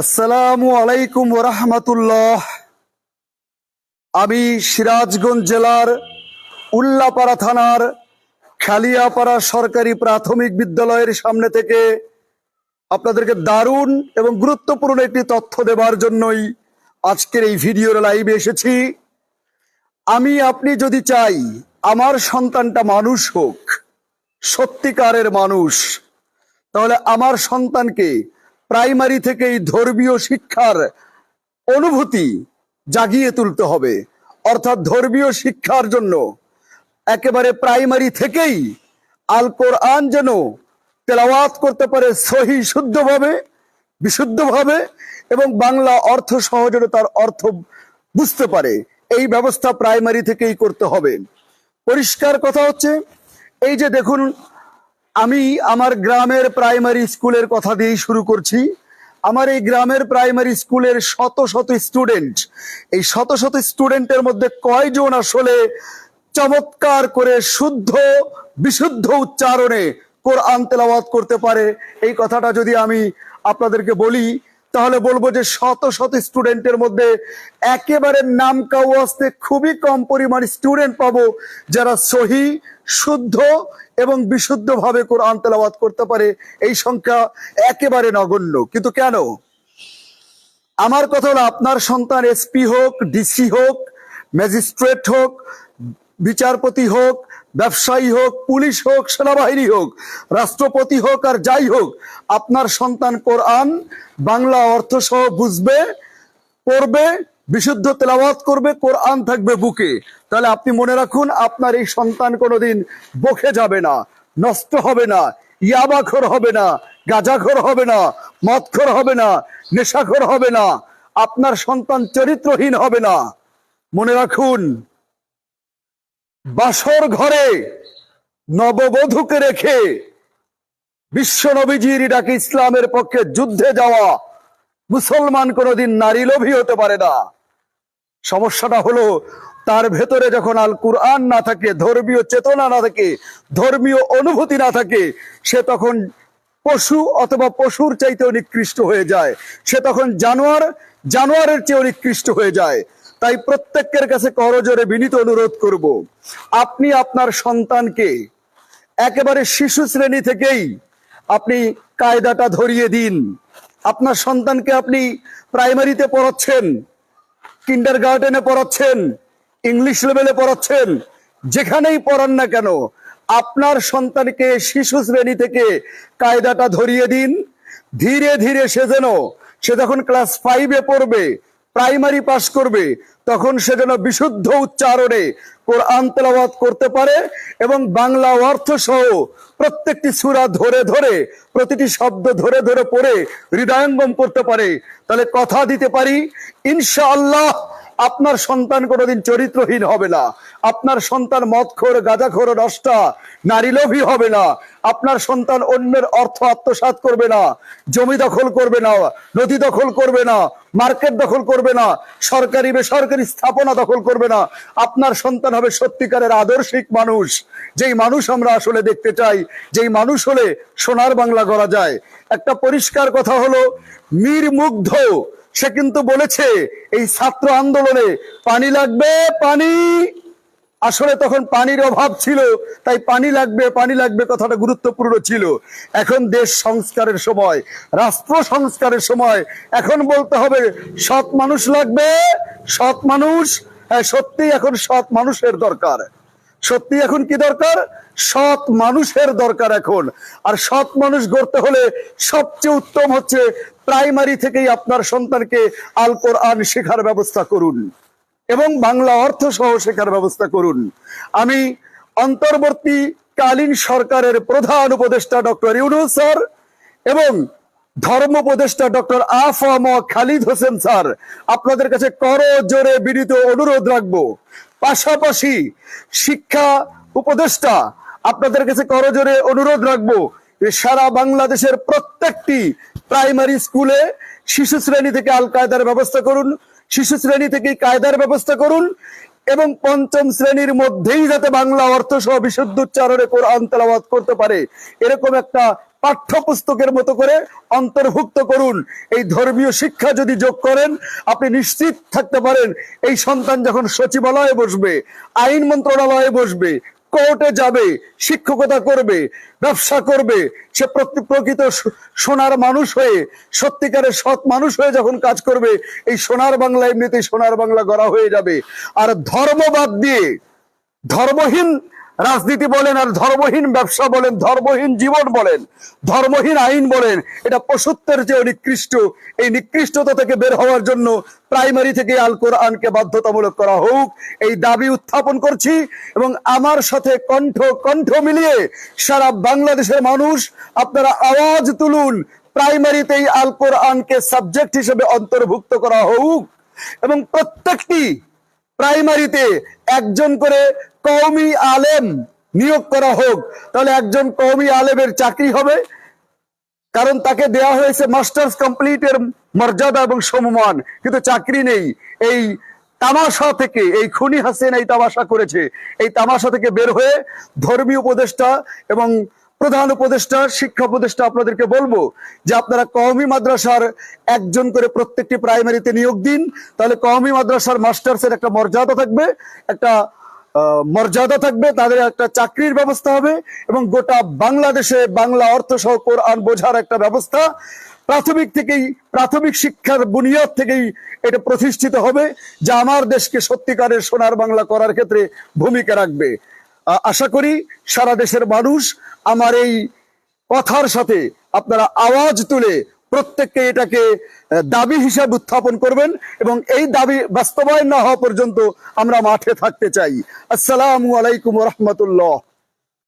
আসসালামু আলাইকুম রহমতুল্লাহ। আমি সিরাজগঞ্জ জেলার উল্লাপাড়া থানার খালিয়াপাড়া সরকারি প্রাথমিক বিদ্যালয়ের সামনে থেকে আপনাদেরকে দারুণ এবং গুরুত্বপূর্ণ একটি তথ্য দেবার জন্যই আজকের এই ভিডিওর লাইভে এসেছি। আমি, আপনি যদি চাই আমার সন্তানটা মানুষ হোক, সত্যিকারের মানুষ, তাহলে আমার সন্তানকে প্রাইমারি থেকেই ধর্মীয় শিক্ষার অনুভূতি জাগিয়ে তুলতে হবে। অর্থাৎ ধর্মীয় শিক্ষার জন্য একেবারে প্রাইমারি থেকেই আল কোরআন যেন তেলাওয়াত করতে পারে সহি, শুদ্ধভাবে, বিশুদ্ধভাবে এবং বাংলা অর্থ সহজে তার অর্থ বুঝতে পারে। এই ব্যবস্থা প্রাইমারি থেকেই করতে হবে। পরিষ্কার কথা হচ্ছে, এই যে দেখুন আমি আমার গ্রামের প্রাইমারি স্কুলের কথা দিয়েই শুরু করছি। আমার এই গ্রামের প্রাইমারি স্কুলের শত শত স্টুডেন্ট, এই শত শত স্টুডেন্টের মধ্যে কয়জন আসলে চমৎকার করে শুদ্ধ, বিশুদ্ধ উচ্চারণে কোরআন তেলাওয়াত করতে পারে? এই কথাটা যদি আমি আপনাদেরকে বলি, তাহলে বলব যে শত শত স্টুডেন্টের মধ্যে একেবারে নাম কাউ আসতে খুবই কম পরিমাণ স্টুডেন্ট পাবো যারা সহি শুদ্ধ এবং বিশুদ্ধভাবে কোরআন তেলাওয়াত করতে পারে, এই সংখ্যা একেবারে নগণ্য। কিন্তু কেন? আমার কথা হলো, আপনার সন্তান এসপি হোক ডিসি হোক ম্যাজিস্ট্রেট হোক, বিচারপতি হোক, ব্যবসায়ী হোক, পুলিশ হোক, সেনাবাহিনী হোক, রাষ্ট্রপতি হোক আর যাই হোক, আপনার সন্তান কোরআন, বাংলা অর্থ সহ বুঝবে, পড়বে বিশুদ্ধ তেলাওয়াত করবে, কোরআন থাকবে বুকে। তাহলে আপনি মনে রাখুন, আপনার এই সন্তান কোনোদিন বকে যাবে না, নষ্ট হবে না, ইয়াবাখর হবে না, গাজাখর হবে না, মদখর হবে না, নেশাখর হবে না, আপনার সন্তান চরিত্রহীন হবে না। মনে রাখুন, বাসর ঘরে নববধূকে রেখে বিশ্ব নবীজির ডাকে ইসলামের পক্ষে যুদ্ধে যাওয়া মুসলমান কোনোদিন নারী লোভী হতে পারে না। সমস্যাটা হলো, তার ভেতরে যখন আল কুরআন না থাকে, ধর্মীয় চেতনা না থাকে, ধর্মীয় অনুভূতি না থাকে, সে তখন পশু অথবা পশুর চাইতেও নিকৃষ্ট হয়ে যায়। সে তখন জানোয়ার, জানোয়ারের চেয়েও নিকৃষ্ট হয়ে যায়। তাই প্রত্যেকের কাছে করজোরে বিনীত অনুরোধ করব, আপনি আপনার সন্তানকে একেবারে শিশু শ্রেণি থেকেই আপনি কায়দাটা ধরিয়ে দিন। আপনার সন্তানকে আপনি প্রাইমারিতে পড়াচ্ছেন কিন্ডার গার্ডেনে পড়াচ্ছেন ইংলিশ লেভেলে পড়াচ্ছেন, যেখানেই পড়ান না কেন, আপনার সন্তানকে শিশু শ্রেণি থেকে কায়দাটা ধরিয়ে দিন। ধীরে ধীরে সে যেন, সে যখন ক্লাস ফাইভে পড়বে প্রাইমারি পাস করবে, তখন সে যেন বিশুদ্ধ উচ্চারণে কোরআন তেলাওয়াত করতে পারে এবং বাংলা অর্থ সহ প্রত্যেকটি সুরা ধরে ধরে, প্রতিটি শব্দ ধরে ধরে পড়ে হৃদয়ঙ্গম করতে পারে। তাহলে কথা দিতে পারি, ইনশাআল্লাহ আপনার সন্তান কোনোদিন চরিত্রহীন হবে না। আপনার সন্তান মদখোর, গাঁজাখোর, নষ্টা, নারীলোভী হবে না। আপনার সন্তান অন্যের অর্থ আত্মসাৎ করবে না। জমি দখল করবে না, নদী দখল করবে না, মার্কেট দখল করবে না, সরকারি, বেসরকারি স্থাপনা দখল করবে না। আপনার সন্তান হবে সত্যিকারের আদর্শিক মানুষ। যেই মানুষ আমরা আসলে দেখতে চাই, যেই মানুষ হলে সোনার বাংলা গড়া যায়। একটা পরিষ্কার কথা হলো, মীর মুগ্ধ সে কিন্তু বলেছে, এই ছাত্র আন্দোলনে পানি লাগবে, পানি। আসলে তখন পানির অভাব ছিল, তাই পানি লাগবে পানি লাগবে কথাটা গুরুত্বপূর্ণ ছিল। এখন দেশ সংস্কারের সময়, রাষ্ট্র সংস্কারের সময়, এখন বলতে হবে, সৎ মানুষ লাগবে, সৎ মানুষ হ্যাঁ সত্যি এখন সৎ মানুষের দরকার। সত্যি এখন কি দরকার? সৎ মানুষের দরকার এখন। আর সৎ মানুষ গড়তে হলে সবচেয়ে উত্তম হচ্ছে প্রাইমারি থেকেই আপনার সন্তানকে আল কোরআন শেখার ব্যবস্থা করুন এবং বাংলা অর্থ সহ শেখার ব্যবস্থা করুন। আমি অন্তর্বর্তীকালীন সরকারের প্রধান উপদেষ্টা ডক্টর ইউনুস স্যার এবং ধর্ম উপদেষ্টা doctor A F M Khalid Hossain sir, আপনাদের কাছে কর জোরে বিনীত অনুরোধ রাখব। পাশাপাশি শিক্ষা উপদেষ্টা, আপনাদের কাছে করজোরে অনুরোধ রাখব সারা বাংলাদেশের প্রত্যেকটি প্রাইমারি স্কুলে শিশু শ্রেণি থেকে আল কায়দার ব্যবস্থা করুন, শিশু শ্রেণি থেকে কায়দার ব্যবস্থা করুন এবং পঞ্চম শ্রেণির মধ্যেই যাতে বাংলা অর্থ সহ বিশুদ্ধ উচ্চারণে কোরআন করতে পারে। এরকম একটা পাঠ্যপুস্তকের মতো করে অন্তর্ভুক্ত করুন। এই ধর্মীয় শিক্ষা যদি যোগ করেন, আপনি নিশ্চিত থাকতে পারেন, এই সন্তান যখন সচিবালয়ে বসবে, আইন মন্ত্রণালয়ে বসবে, কোর্টে যাবে, শিক্ষকতা করবে, ব্যবসা করবে, সে প্রকৃত সোনার মানুষ হয়ে, সত্যিকারের সৎ মানুষ হয়ে যখন কাজ করবে, এই সোনার বাংলা এমনিতেই সোনার বাংলা গড়া হয়ে যাবে। আর ধর্মবাদ দিয়ে, ধর্মহীন রাজনীতি বলেন আর ধর্মহীন ব্যবসা বলেন, ধর্মহীন জীবন বলেন, ধর্মহীন আইন বলেন, এটা পশুত্বের যে নিকৃষ্ট। এই নিকৃষ্টতা থেকে বের হওয়ার জন্য প্রাইমারি থেকে আল কোরআনকে বাধ্যতামূলক করা হোক, এই দাবি উত্থাপন করছি এবং আমার সাথে কণ্ঠ কণ্ঠ মিলিয়ে সারা বাংলাদেশের মানুষ, আপনারা আওয়াজ তুলুন প্রাইমারিতেই আল কোরআনকে সাবজেক্ট হিসেবে অন্তর্ভুক্ত করা হোক এবং প্রত্যেকটি প্রাইমারিতে একজন করে কওমি আলেম নিয়োগ করা হোক, তাহলে একজন কওমি আলেমের চাকরি হবে। কারণ তাকে দেয়া হয়েছে মাস্টার্স কমপ্লিটের মর্যাদা এবং সম্মান, কিন্তু চাকরি নেই। এই তামাশা থেকে, এই খুনি হাসিন এই তামাশা করেছে। এই তামাশা থেকে বের হয়ে ধর্মীয় উপদেষ্টা এবং প্রধান উপদেষ্টা, শিক্ষা উপদেষ্টা আপনাদেরকে বলব যে আপনারা কওমি মাদ্রাসার একজন করে প্রত্যেকটি প্রাইমারিতে নিয়োগ দিন। তাহলে কওমি মাদ্রাসার মাস্টার্সের একটা মর্যাদা থাকবে, একটা মর্যাদা থাকবে, তাদের একটা চাকরির ব্যবস্থা হবে এবং গোটা বাংলাদেশে বাংলা অর্থ সহ কোরআন বোঝার একটা ব্যবস্থা প্রাথমিক থেকেই, প্রাথমিক শিক্ষার বুনিয়াদ থেকেই এটা প্রতিষ্ঠিত হবে, যা আমার দেশকে সত্যিকারের সোনার বাংলা করার ক্ষেত্রে ভূমিকা রাখবে। আশা করি সারা দেশের মানুষ আমার এই কথার সাথে আপনারা আওয়াজ তুলে প্রত্যেককে এটাকে দাবি হিসাবে উত্থাপন করবেন এবং এই দাবি বাস্তবায়ন না হওয়া পর্যন্ত আমরা মাঠে থাকতে চাই। আসসালামু আলাইকুম রহমতুল্লাহ।